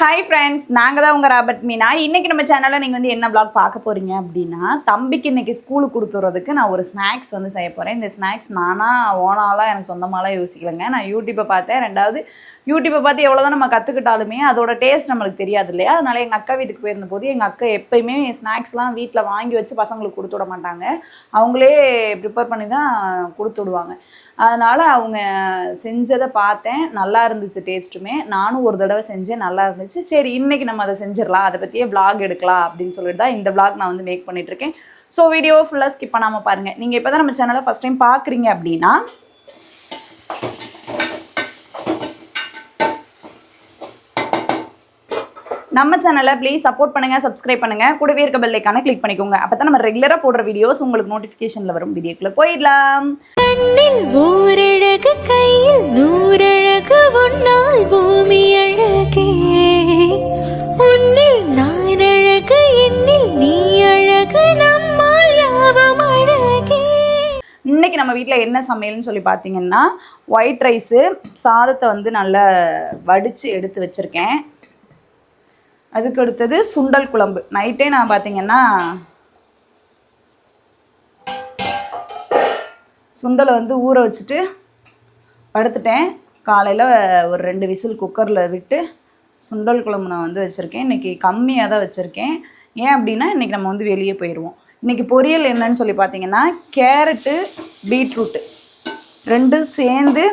Hi friends நாங்கள் தான் உங்கள் ராபர்ட் மீனா. இன்றைக்கி நம்ம சேனலில் நீங்கள் வந்து என்ன ப்ளாக் பார்க்க போகிறீங்க அப்படின்னா தம்பிக்கு இன்றைக்கி ஸ்கூலுக்கு கொடுத்துறதுக்கு நான் ஒரு ஸ்நாக்ஸ் வந்து செய்ய போகிறேன் இந்த ஸ்நாக்ஸ் நானாக ஓனாலாம் எனக்கு சொந்தமாலாம் யோசிக்கலைங்க. நான் யூடியூப்பை பார்த்தேன். ரெண்டாவது யூடியூப்பை பார்த்து எவ்வளோ தான் நம்ம கற்றுக்கிட்டாலுமே அதோட டேஸ்ட் நம்மளுக்கு தெரியாது இல்லையா? அதனால எங்கள் அக்கா வீட்டுக்கு போயிருந்த போது எங்கள் அக்கா எப்பயுமே ஸ்நாக்ஸ்லாம் வீட்டில் வாங்கி வச்சு பசங்களுக்கு கொடுத்து விட மாட்டாங்க. அவங்களே ப்ரிப்பேர் பண்ணி தான் கொடுத்து விடுவாங்க. அதனால் அவங்க செஞ்சதை பார்த்தேன். நல்லா இருந்துச்சு டேஸ்ட்டுமே நானும் ஒரு தடவை செஞ்சேன். நல்லா இருந்துச்சு. சரி இன்னைக்கு நம்ம அதை செஞ்சிடலாம். அதை பற்றியே vlog எடுக்கலாம் அப்படின்னு சொல்லிட்டு தான் இந்த vlog நான் வந்து மேக் பண்ணிகிட்ருக்கேன் இருக்கேன். ஸோ வீடியோ ஃபுல்லாக ஸ்கிப் பண்ணாமல் பாருங்கள் நீங்கள் இப்போ தான் நம்ம சேனலை ஃபஸ்ட் டைம் பார்க்குறீங்க அப்படின்னா நம்ம சேனலை ப்ளீஸ் சப்போர்ட் பண்ணுங்க சப்ஸ்கிரைப் பண்ணுங்க. கூடவே இருக்க பெல் ஐக்கானை கிளிக் பண்ணிக்கோங்க. அப்போ தான் நம்ம ரெகுலராக போடுற வீடியோஸ் உங்களுக்கு நோட்டிஃபிகேஷனில் வரும். வீடியோக்குள்ள போயிடலாம். ஓரழகு கையில் நூறழகு உன்னால் பூமி அழகே. உன்னில் நான் அழகு என்னில் நீ அழகு நம்மால் யாவும் அழகே. இன்னைக்கு நம்ம வீட்டில் என்ன சமையல்னு சொல்லி பார்த்தீங்கன்னா ஒயிட் ரைஸு சாதத்தை வந்து நல்லா வடித்து எடுத்து வச்சுருக்கேன். அதுக்கு அடுத்தது சுண்டல் குழம்பு. நைட்டே நான் பார்த்தீங்கன்னா சுண்டலை வந்து ஊற வச்சுட்டு படுத்துட்டேன் காலையில் ஒரு ரெண்டு விசில் குக்கரில் விட்டு சுண்டல் குழம்பு நான் வந்து வச்சுருக்கேன். இன்றைக்கி கம்மியாக தான் வச்சுருக்கேன். ஏன் அப்படின்னா இன்றைக்கி நம்ம வந்து வெளியே போயிடுவோம் இன்றைக்கி பொரியல் என்னன்னு சொல்லி பார்த்தீங்கன்னா கேரட்டு பீட்ரூட்டு ரெண்டும் சேர்ந்து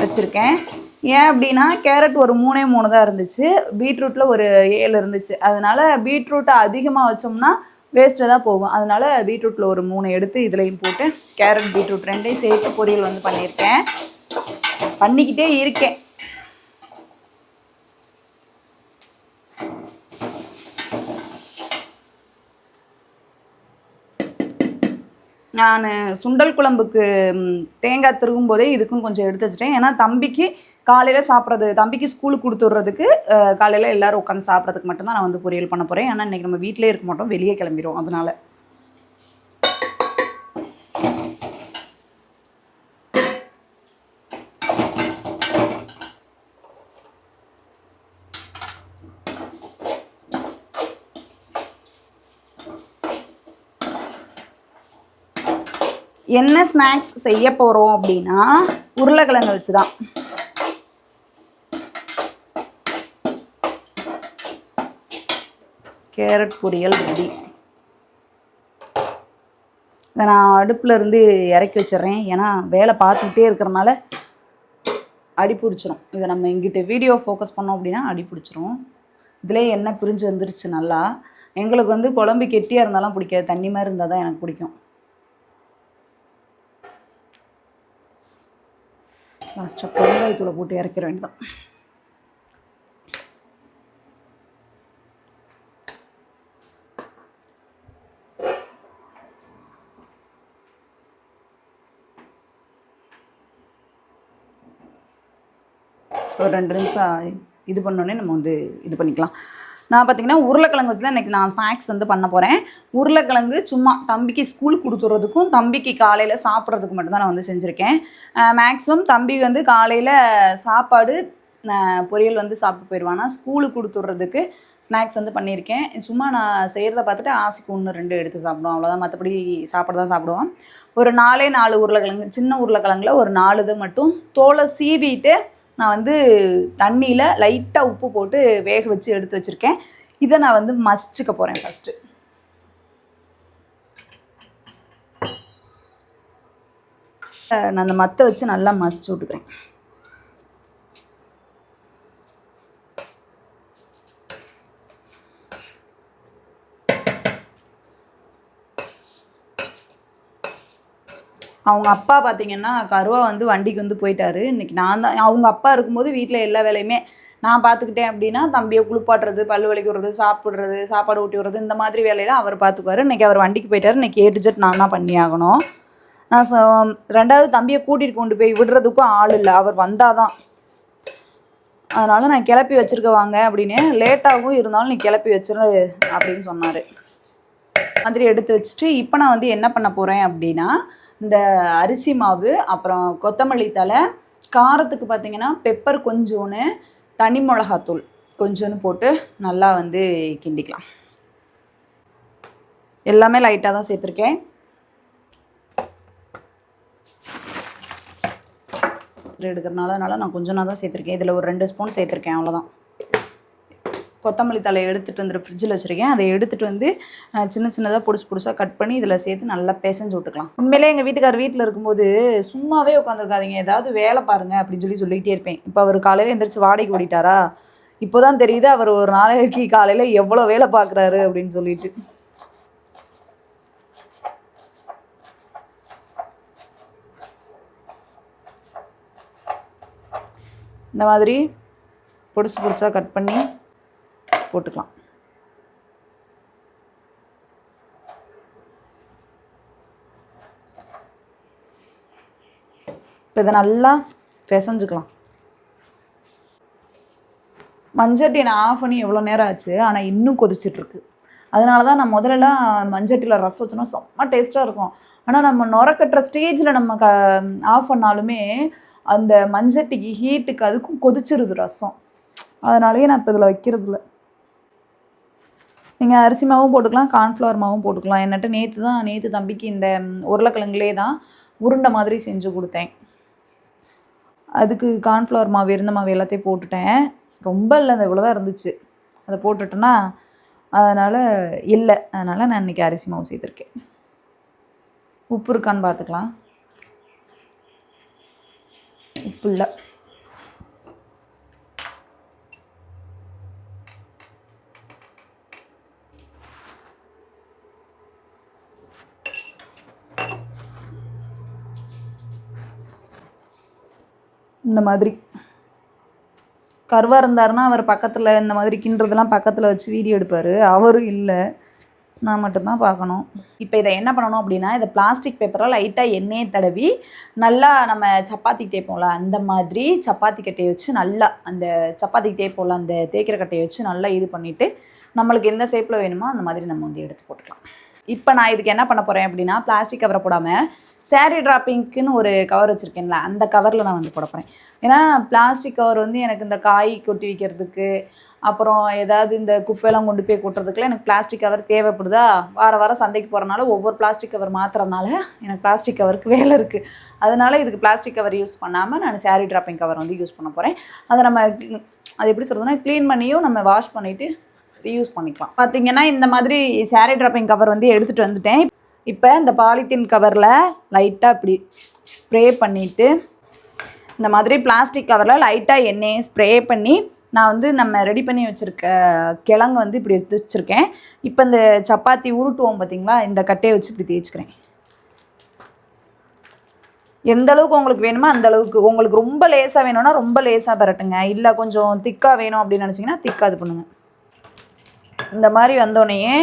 வச்சுருக்கேன். ஏன் அப்படின்னா கேரட் ஒரு மூணே மூணு தான் இருந்துச்சு. பீட்ரூட்டில் ஒரு ஏழு இருந்துச்சு. அதனால பீட்ரூட்டை அதிகமாக வச்சோம்னா வேஸ்ட்டு தான் போகும். அதனால பீட்ரூட்டில் ஒரு மூணு எடுத்து இதுலேயும் போட்டு கேரட் பீட்ரூட் ரெண்டையும் சேர்த்து பொரியல் வந்து பண்ணியிருக்கேன். பண்ணிக்கிட்டே இருக்கேன். நான் சுண்டல் குழம்புக்கு தேங்காய் திருகும் போதே இதுக்கும் கொஞ்சம் எடுத்து வச்சிட்டேன். ஏன்னா தம்பிக்கு காலையில் சாப்பிட்றது தம்பிக்கு ஸ்கூலுக்கு கொடுத்துட்றதுக்கு காலையில் எல்லாரும் உட்காந்து சாப்பிட்றதுக்கு மட்டும்தான் நான் வந்து பொரியல் பண்ண போகிறேன் ஏன்னா இன்றைக்கி நம்ம வீட்டிலே இருக்க மாட்டோம் வெளியே கிளம்பிடுவோம் அதனால. என்ன ஸ்நாக்ஸ் செய்ய போகிறோம் அப்படின்னா உருளைக்கிழங்கு வச்சு தான் கேரட் பொரியல் ரெடி இதை நான் அடுப்பில் இருந்து இறக்கி வச்சிடுறேன். ஏன்னா வேலை பார்த்துக்கிட்டே இருக்கிறனால அடி பிடிச்சிரும் இதை நம்ம இங்கிட்ட வீடியோ ஃபோக்கஸ் பண்ணோம் அப்படின்னா அடி பிடிச்சிரும் இதிலே எண்ணெய் பிரிஞ்சு வந்துருச்சு நல்லா. எங்களுக்கு வந்து குழம்பு கெட்டியாக இருந்தாலும் பிடிக்காது. தண்ணி மாதிரி இருந்தால் தான் எனக்கு பிடிக்கும். லாஸ்ட்டாக பெருங்காயத்தூளை போட்டு இறக்கிற வேண்டியதான் ஒரு ரெண்டு நிமிஷம் இது பண்ணோடனே நம்ம வந்து இது பண்ணிக்கலாம். நான் பார்த்தீங்கன்னா உருளைக்கிழங்கு வச்சு தான் இன்றைக்கி நான் ஸ்நாக்ஸ் வந்து பண்ண போகிறேன் உருளைக்கிழங்கு சும்மா தம்பிக்கு ஸ்கூல் கொடுத்துறதுக்கும் தம்பிக்கு காலையில் சாப்பிட்றதுக்கு மட்டும்தான் நான் வந்து செஞ்சுருக்கேன். மேக்ஸிமம் தம்பி வந்து காலையில் சாப்பாடு பொரியல் வந்து சாப்பிட்டு போயிடுவானா ஸ்கூலுக்கு கொடுத்துட்றதுக்கு ஸ்நாக்ஸ் வந்து பண்ணியிருக்கேன். சும்மா நான் செய்கிறத பார்த்துட்டு ஆசைக்கு ஒன்று ரெண்டு எடுத்து சாப்பிடுவோம். அவ்வளோதான் மற்றபடி சாப்பிட தான் சாப்பிடுவோம். ஒரு நாலே நாலு உருளைக்கிழங்கு சின்ன உருளைக்கிழங்குல ஒரு நாலு இது மட்டும். தோலை சீவிட்டு நான் வந்து தண்ணியில் லைட்டாக உப்பு போட்டு வேக வச்சு எடுத்து வச்சுருக்கேன். இதை நான் வந்து மசிச்சுக்க போகிறேன் ஃபஸ்ட்டு நான் அந்த மத்த வச்சு நல்லா மசிச்சு விட்டுக்கிறேன். அவங்க அப்பா பார்த்தீங்கன்னா கருவா வந்து வண்டிக்கு வந்து போயிட்டாரு. இன்றைக்கி நான் தான் அவங்க அப்பா இருக்கும்போது வீட்டில் எல்லா வேலையுமே நான் பார்த்துக்கிட்டேன் அப்படின்னா தம்பியை குளிப்பாட்டுறது பல்லு வலிக்கு விடுறது சாப்பிட்றது சாப்பாடு ஊட்டி விடுறது இந்த மாதிரி வேலையெல்லாம் அவர் பார்த்துக்குவார் இன்றைக்கி அவர் வண்டிக்கு போயிட்டார். இன்னைக்கு ஏ டு ஜெட் நான் தான் பண்ணி ஆகணும். நான் ச ரெண்டாவது தம்பியை கூட்டிகிட்டு கொண்டு போய் விடுறதுக்கும் ஆள் இல்லை. அவர் வந்தால் தான் அதனால் நான் கிளப்பி வச்சுருக்க வாங்க அப்படின்னு லேட்டாகவும் இருந்தாலும் நீ கிளப்பி வச்சிரு அப்படின்னு சொன்னார். மாதிரி எடுத்து வச்சுட்டு இப்போ நான் வந்து என்ன பண்ண போகிறேன் அப்படின்னா இந்த அரிசி மாவு அப்புறம் கொத்தமல்லி தழை காரத்துக்கு பார்த்தீங்கன்னா பெப்பர் கொஞ்சோன்னு தனி மிளகாத்தூள் கொஞ்சோன்னு போட்டு நல்லா வந்து கிண்டிக்கலாம். எல்லாமே லைட்டாக தான் சேர்த்துருக்கேன். எடுக்கிறனால அதனால் நான் கொஞ்சமாக தான் சேர்த்துருக்கேன். இதில் ஒரு ரெண்டு ஸ்பூன் சேர்த்துருக்கேன் அவ்வளோதான் கொத்தமல்லி தலையை எடுத்துகிட்டு வந்துட்டு ஃப்ரிட்ஜில் வச்சுருக்கேன். அதை எடுத்துகிட்டு வந்து சின்ன சின்னதாக பொடிசு பொடிசாக கட் பண்ணி இதில் சேர்த்து நல்லா பேசஞ்சு விட்டுக்கலாம். உண்மையிலே எங்கள் வீட்டுக்கார் வீட்டில் இருக்கும்போது சும்மாவே உட்காந்துருக்காதீங்க ஏதாவது வேலை பாருங்க அப்படின்னு சொல்லி சொல்லிக்கிட்டே இருப்பேன். இப்போ அவர் காலையில் எந்திரிச்சு வாடகைக்கு ஓடிட்டாரா? இப்போ தான் தெரியுது அவர் ஒரு நாளைக்கு காலையில் எவ்வளோ வேலை பார்க்குறாரு அப்படின்னு சொல்லிட்டு. இந்த மாதிரி பொடிசு பொடிசாக கட் பண்ணி போட்டுக்கலாம். இப்போ இதை நல்லா பிசைஞ்சுக்கலாம். மஞ்சட்டி நான் ஆஃப் பண்ணி எவ்வளோ நேரம் ஆச்சு ஆனால் இன்னும் கொதிச்சிட்ருக்கு அதனால தான் நான் முதல்லலாம் மஞ்சட்டியில் ரசம் வச்சோன்னா செம்ம டேஸ்ட்டாக இருக்கும். ஆனால் நம்ம நுரக்கட்டுற ஸ்டேஜில் நம்ம க ஆஃப் பண்ணாலுமே அந்த மஞ்சட்டிக்கு ஹீட்டுக்கு அதுக்கும் கொதிச்சிருது ரசம். அதனாலேயே நான் இப்போ இதில் வைக்கிறது இல்லை நீங்கள் அரிசி மாவும் போட்டுக்கலாம் கார்ன்ஃப்ளவர் மாவும் போட்டுக்கலாம். என்னட்ட நேற்று தான் நேற்று தம்பிக்கு இந்த உருளைக்கிழங்குலே தான் உருண்டை மாதிரி செஞ்சு கொடுத்தேன். அதுக்கு கார்ன்ஃப்ளவர் மாவு இருந்த மாவு எல்லாத்தையும் போட்டுட்டேன். ரொம்ப இல்லை அந்த இவ்வளோ தான் இருந்துச்சு. அதை போட்டுட்டேன்னா அதனால் இல்லை. அதனால் நான் இன்றைக்கி அரிசி மாவு செய்திருக்கேன் உப்பு இருக்கான்னு பார்த்துக்கலாம். உப்பு இல்லை. இந்த மாதிரி. கருவாக இருந்தாருன்னா அவர் பக்கத்தில் இந்த மாதிரி கிண்டுறதெல்லாம் பக்கத்தில் வச்சு வீடியோ எடுப்பார். அவரும் இல்லை. நான் மட்டும்தான் பார்க்கணும். இப்போ இதை என்ன பண்ணணும் அப்படின்னா இதை பிளாஸ்டிக் பேப்பரில் லைட்டாக எண்ணெயை தடவி நல்லா நம்ம சப்பாத்தி தேய்ப்போம்ல அந்த மாதிரி சப்பாத்தி கட்டையை வச்சு நல்லா அந்த சப்பாத்தி தேய்ப்போம்ல அந்த தேய்க்கிற கட்டையை வச்சு நல்லா இது பண்ணிவிட்டு நம்மளுக்கு எந்த ஷேப்பில் வேணுமோ அந்த மாதிரி நம்ம வந்து எடுத்து போட்டுக்கலாம். இப்போ நான் இதுக்கு என்ன பண்ண போகிறேன் அப்படின்னா பிளாஸ்டிக் கவரை போடாமல் saree ட்ராப்பிங்க்குன்னு ஒரு கவர் வச்சுருக்கேன்ல அந்த கவரில் நான் வந்து போட போகிறேன் ஏன்னா பிளாஸ்டிக் கவர் வந்து எனக்கு இந்த காய் கொட்டி வைக்கிறதுக்கு அப்புறம் ஏதாவது இந்த குப்பையெல்லாம் கொண்டு போய் கொட்டுறதுக்குலாம் எனக்கு பிளாஸ்டிக் கவர் தேவைப்படுதா? வார வாரம் சந்தைக்கு போகிறனால ஒவ்வொரு பிளாஸ்டிக் கவர் மாற்றுறதுனால எனக்கு பிளாஸ்டிக் கவருக்கு வேலை இருக்குது அதனால் இதுக்கு பிளாஸ்டிக் கவர் யூஸ் பண்ணாமல் நான் சேரீ ட்ராப்பிங் கவர் வந்து யூஸ் பண்ண போகிறேன் அதை நம்ம அது எப்படி சொல்கிறதுனா க்ளீன் பண்ணியும் நம்ம வாஷ் பண்ணிவிட்டு ரீயூஸ் பண்ணிக்கலாம். பார்த்தீங்கன்னா இந்த மாதிரி saree ட்ராப்பிங் கவர் வந்து எடுத்துகிட்டு வந்துட்டேன். இப்போ இந்த பாலித்தீன் கவரில் லைட்டாக இப்படி ஸ்ப்ரே பண்ணிவிட்டு இந்த மாதிரி பிளாஸ்டிக் கவரில் லைட்டாக எண்ணெயை ஸ்ப்ரே பண்ணி நான் வந்து நம்ம ரெடி பண்ணி வச்சுருக்க கிழங்கு வந்து இப்படி எடுத்து வச்சுருக்கேன். இப்போ இந்த சப்பாத்தி உருட்டுவோம் பார்த்தீங்களா இந்த கட்டையை வச்சு இப்படி தேய்ச்சிக்கிறேன். எந்த அளவுக்கு உங்களுக்கு வேணுமோ அந்த அளவுக்கு. உங்களுக்கு ரொம்ப லேசாக வேணும்னா ரொம்ப லேசாக பரட்டுங்க. இல்லை கொஞ்சம் திக்காக வேணும் அப்படின்னு நினச்சிங்கன்னா திக்காக இது பண்ணுங்கள் இந்த மாதிரி வந்தோடனேயே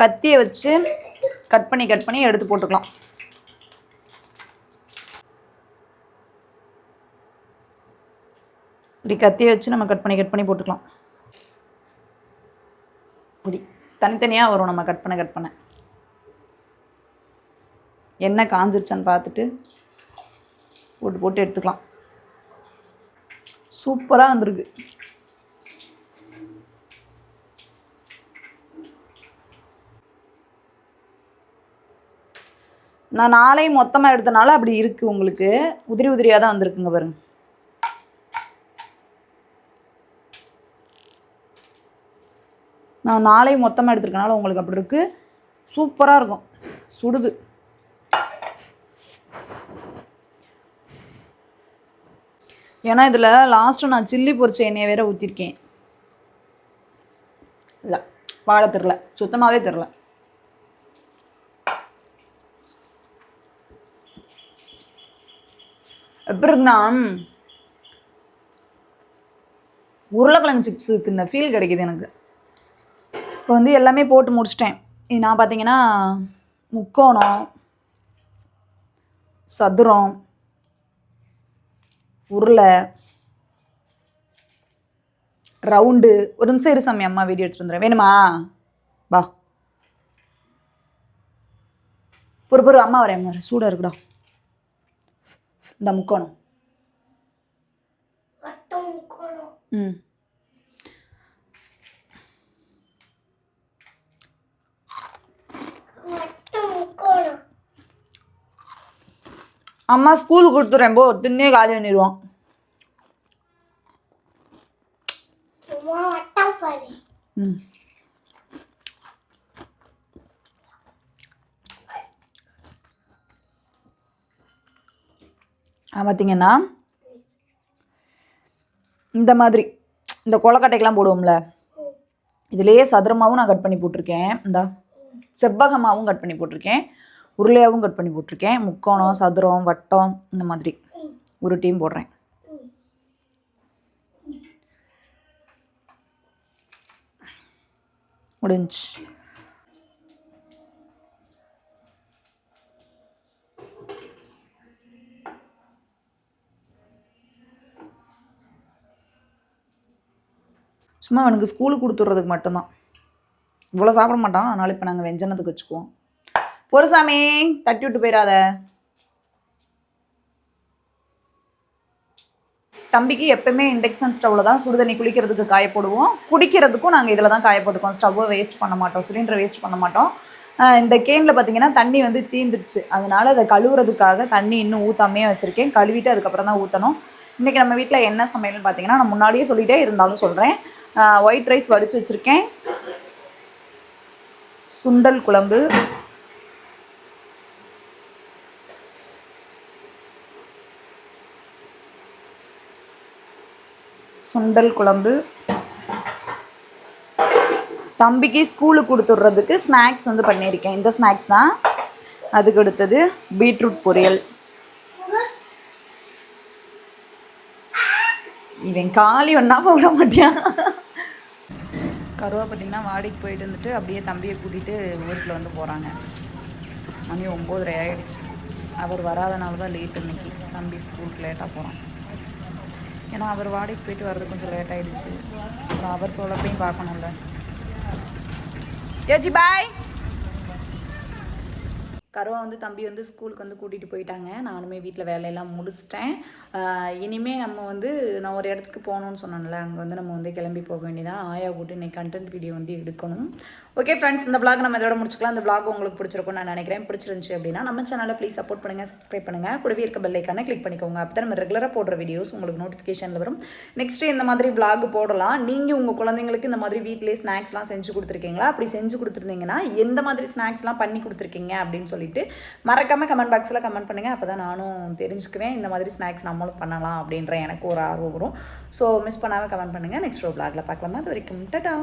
கத்தியை வச்சு கட் பண்ணி கட் பண்ணி எடுத்து போட்டுக்கலாம். இப்படி கத்தியை வச்சு நம்ம கட் பண்ணி கட் பண்ணி போட்டுக்கலாம். இப்படி தனித்தனியாக வரும் நம்ம கட் பண்ண கட் பண்ண. என்ன காஞ்சிருச்சான்னு பார்த்துட்டு போட்டு போட்டு எடுத்துக்கலாம். சூப்பராக வந்திருக்கு. நான் நாளையும் மொத்தமாக எடுத்தனால அப்படி இருக்குது உங்களுக்கு. உதிரி உதிரியாக தான் வந்திருக்குங்க பாருங்க. நான் நாளையும் மொத்தமாக எடுத்துருக்கனால உங்களுக்கு அப்படி இருக்குது சூப்பராக இருக்கும். சுடுது. ஏன்னா இதில் லாஸ்ட்டு நான் சில்லி பொரிச்ச எண்ணெயை வேற ஊற்றிருக்கேன் இல்லை வாழை தெரில சுத்தமாகவே தெரில எப்படி இருக்குன்னா உருளைக்கிழங்கு சிப்ஸுக்கு இந்த ஃபீல் கிடைக்குது எனக்கு. இப்போ வந்து எல்லாமே போட்டு முடிச்சிட்டேன். நான் பார்த்தீங்கன்னா முக்கோணம் சதுரம் உருளை ரவுண்டு. ஒரு நிமிஷம் இரு சாமி அம்மா வீடியோ எடுத்துட்டு வந்துடுறேன். வேணுமா? வா. பொறு பொறு அம்மா வரேன் அம்மா வரேன். சூடாக இருக்குடா. இந்த முக்கோணம் ம் அம்மா ஸ்கூலுக்கு கொடுத்துறேன் போ தின்னே காலி பண்ணிடுவான் ம் பார்த்தீங்கன்னா இந்த மாதிரி இந்த கொலக்கட்டைக்கெலாம் போடுவோம்ல. இதுலேயே சதுரமாகவும் நான் கட் பண்ணி போட்டிருக்கேன். இந்த செவ்வகமாகவும் கட் பண்ணி போட்டிருக்கேன். உருளையாகவும் கட் பண்ணி போட்டிருக்கேன். முக்கோணம் சதுரம் வட்டம் இந்த மாதிரி உருட்டியும் போடுறேன். முடிஞ்சு சும்மா அவனுக்கு ஸ்கூலுக்கு கொடுத்துட்றதுக்கு மட்டும்தான். இவ்வளோ சாப்பிட மாட்டான். அதனால் இப்போ நாங்கள் வெஞ்சனத்துக்கு வச்சுக்குவோம். பொருசாமி தட்டி விட்டு போயிடாத. தம்பிக்கு எப்பவுமே இண்டக்ஷன் ஸ்டவ்வில் தான் சுடுதண்ணி குளிக்கிறதுக்கு காய போடுவோம் குடிக்கிறதுக்கும் நாங்கள் இதில் தான் காய போட்டுக்கோம் ஸ்டவ்வை வேஸ்ட் பண்ண மாட்டோம். சிலிண்டரை வேஸ்ட் பண்ண மாட்டோம். இந்த கேனில் பார்த்தீங்கன்னா தண்ணி வந்து தீந்துருச்சு. அதனால் அதை கழுவுறதுக்காக தண்ணி இன்னும் ஊற்றாமையே வச்சுருக்கேன். கழுவிட்டு அதுக்கப்புறம் தான் ஊற்றணும் இன்றைக்கி நம்ம வீட்டில் என்ன சமையல்னு பார்த்தீங்கன்னா நான் முன்னாடியே சொல்லிட்டே இருந்தாலும் சொல்கிறேன் ஒயிட் ரைஸ் வடித்து வச்சுருக்கேன். சுண்டல் குழம்பு. சுண்டல் குழம்பு. தம்பிக்கு ஸ்கூலுக்கு கொடுத்துட்றதுக்கு ஸ்நாக்ஸ் வந்து பண்ணியிருக்கேன். இந்த ஸ்நாக்ஸ் தான் அதுக்கு அடுத்தது பீட்ரூட் பொரியல். இவன் காலி ஒன்றாம விட மாட்டியான் கருவா பார்த்தீங்கன்னா வாடிக்கு போயிட்டு வந்துட்டு அப்படியே தம்பியை கூட்டிகிட்டு ஊருக்குள்ள வந்து போகிறாங்க மணி ஒம்போதரை ஆகிடுச்சு அவர் வராதனால தான் லேட் இன்னைக்கு. தம்பி ஸ்கூலுக்கு லேட்டாக போகிறான் ஏன்னா அவர் வாடகைக்கு போயிட்டு வர்றது கொஞ்சம் லேட் ஆகிடுச்சு அப்புறம் அவர் பொழப்பையும் பார்க்கணும்ல. யோஜி பாய் கருவா வந்து தம்பி வந்து ஸ்கூலுக்கு வந்து கூட்டிகிட்டு போயிட்டாங்க. நானுமே வீட்டில் வேலையெல்லாம் முடிச்சிட்டேன். இனிமேல் நம்ம வந்து நான் ஒரு இடத்துக்கு போகணும்னு சொன்னோம்ல அங்கே வந்து நம்ம வந்து கிளம்பி போக வேண்டியதான் ஆயா கூட்டு இன்னைக்கு கண்டென்ட் வீடியோ வந்து எடுக்கணும். ஓகே ஃப்ரெண்ட்ஸ் இந்த பிளாக் நம்ம இதோட முடிச்சுக்கலாம். இந்த பிளாக் உங்களுக்கு பிடிச்சிருக்கும் நான் நினைக்கிறேன். பிடிச்சிருந்துச்சு அப்படின்னா நம்ம சேனலை ப்ளீஸ் சப்போர்ட் பண்ணுங்கள் சப்ஸ்கிரைப் பண்ணுங்கள் கூடவே இருக்க பெல்லைக்கான கிளிக் பண்ணிக்கோங்க. அப்போ நம்ம ரெகுலராக போடுற வீடியோஸ் உங்களுக்கு நோட்டிஃபிகேஷனில் வரும். நெக்ஸ்ட்டு இந்த மாதிரி பிளாக் போடலாம். நீங்கள் உங்கள் குழந்தைங்களுக்கு இந்த மாதிரி வீட்டிலேயே ஸ்நாக்ஸ்லாம் செஞ்சு கொடுத்துருக்கீங்களா? அப்படி செஞ்சு கொடுத்துருந்தீங்கன்னா எந்த மாதிரி ஸ்நாக்ஸ்லாம் பண்ணி கொடுத்துருக்கீங்க அப்படின்னு சொல்லிட்டு மறக்காமல் கமெண்ட் பாக்ஸில் கமெண்ட் பண்ணுங்கள் அப்போ தான் நானும் தெரிஞ்சுக்குவேன். இந்த மாதிரி ஸ்நாக்ஸ் நம்மளும் பண்ணலாம் அப்படின்ற எனக்கு ஒரு ஆர்வம் வரும். ஸோ மிஸ் பண்ணாமல் கமெண்ட் பண்ணுங்கள் நெக்ஸ்ட் ஒரு பிளாகில் பார்க்கலாமா. அது வரைக்கும் டட்டா